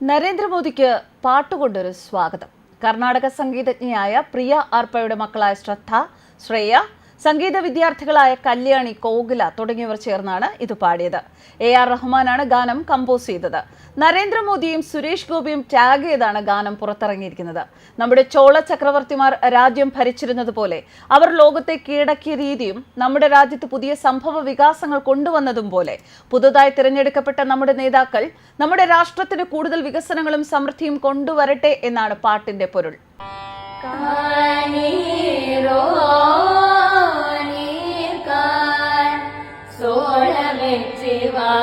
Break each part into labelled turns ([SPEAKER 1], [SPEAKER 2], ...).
[SPEAKER 1] നരേന്ദ്രമോദിക്ക് പാട്ടുകൊണ്ടൊരു സ്വാഗതം. കർണാടക സംഗീതജ്ഞയായ പ്രിയ ആർപ്പയുടെ മക്കളായ ശ്രദ്ധ ശ്രേയ സംഗീത വിദ്യാർത്ഥികളായ കല്യാണി കോകില തുടങ്ങിയവർ ചേർന്നാണ് ഇത് പാടിയത്. എ ആർ റഹ്മാനാണ് ഗാനം കമ്പോസ് ചെയ്തത്. നരേന്ദ്രമോദിയും സുരേഷ് ഗോപിയും ടാഗ് ചെയ്താണ് ഗാനം പുറത്തിറങ്ങിയിരിക്കുന്നത്. നമ്മുടെ ചോള ചക്രവർത്തിമാർ രാജ്യം ഭരിച്ചിരുന്നത് പോലെ അവർ ലോകത്തെ കീഴടക്കിയ രീതിയും നമ്മുടെ രാജ്യത്ത് പുതിയ സംഭവ വികാസങ്ങൾ കൊണ്ടുവന്നതും പോലെ പുതുതായി തിരഞ്ഞെടുക്കപ്പെട്ട നമ്മുടെ നേതാക്കൾ നമ്മുടെ രാഷ്ട്രത്തിന് കൂടുതൽ വികസനങ്ങളും സമൃദ്ധിയും കൊണ്ടുവരട്ടെ എന്നാണ് പാട്ടിന്റെ പൊരുൾ.
[SPEAKER 2] സോഴമെற்றி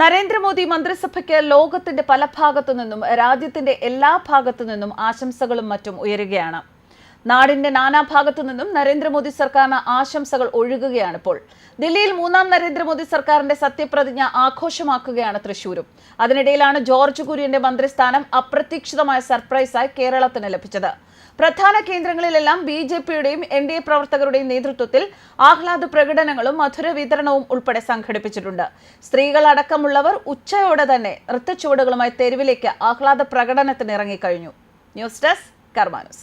[SPEAKER 1] നരേന്ദ്രമോദി മന്ത്രിസഭയ്ക്ക് ലോകത്തിന്റെ പല ഭാഗത്തു നിന്നും രാജ്യത്തിന്റെ എല്ലാ ഭാഗത്തു നിന്നും ആശംസകളും മറ്റും ഉയരുകയാണ്. നാടിന്റെ നാനാഭാഗത്തു നിന്നും നരേന്ദ്രമോദി സർക്കാരിന് ആശംസകൾ ഒഴുകുകയാണ് ഇപ്പോൾ. ദില്ലിയിൽ മൂന്നാം നരേന്ദ്രമോദി സർക്കാരിന്റെ സത്യപ്രതിജ്ഞ ആഘോഷമാക്കുകയാണ് തൃശൂരും. അതിനിടയിലാണ് ജോർജ് കുര്യന്റെ മന്ത്രിസ്ഥാനം അപ്രതീക്ഷിതമായ സർപ്രൈസായി കേരളത്തിന് ലഭിച്ചത്. പ്രധാന കേന്ദ്രങ്ങളിലെല്ലാം ബി ജെ പിയുടെയും എൻ ഡി എ പ്രവർത്തകരുടെയും നേതൃത്വത്തിൽ ആഹ്ലാദ പ്രകടനങ്ങളും മധുര വിതരണവും ഉൾപ്പെടെ സംഘടിപ്പിച്ചിട്ടുണ്ട്. സ്ത്രീകൾ അടക്കമുള്ളവർ ഉച്ചയോടെ തന്നെ നൃത്തച്ചുവടുകളുമായി തെരുവിലേക്ക് ആഹ്ലാദ പ്രകടനത്തിന് ഇറങ്ങിക്കഴിഞ്ഞു ന്യൂസ് ഡെസ്ക് കർമാനുസ്.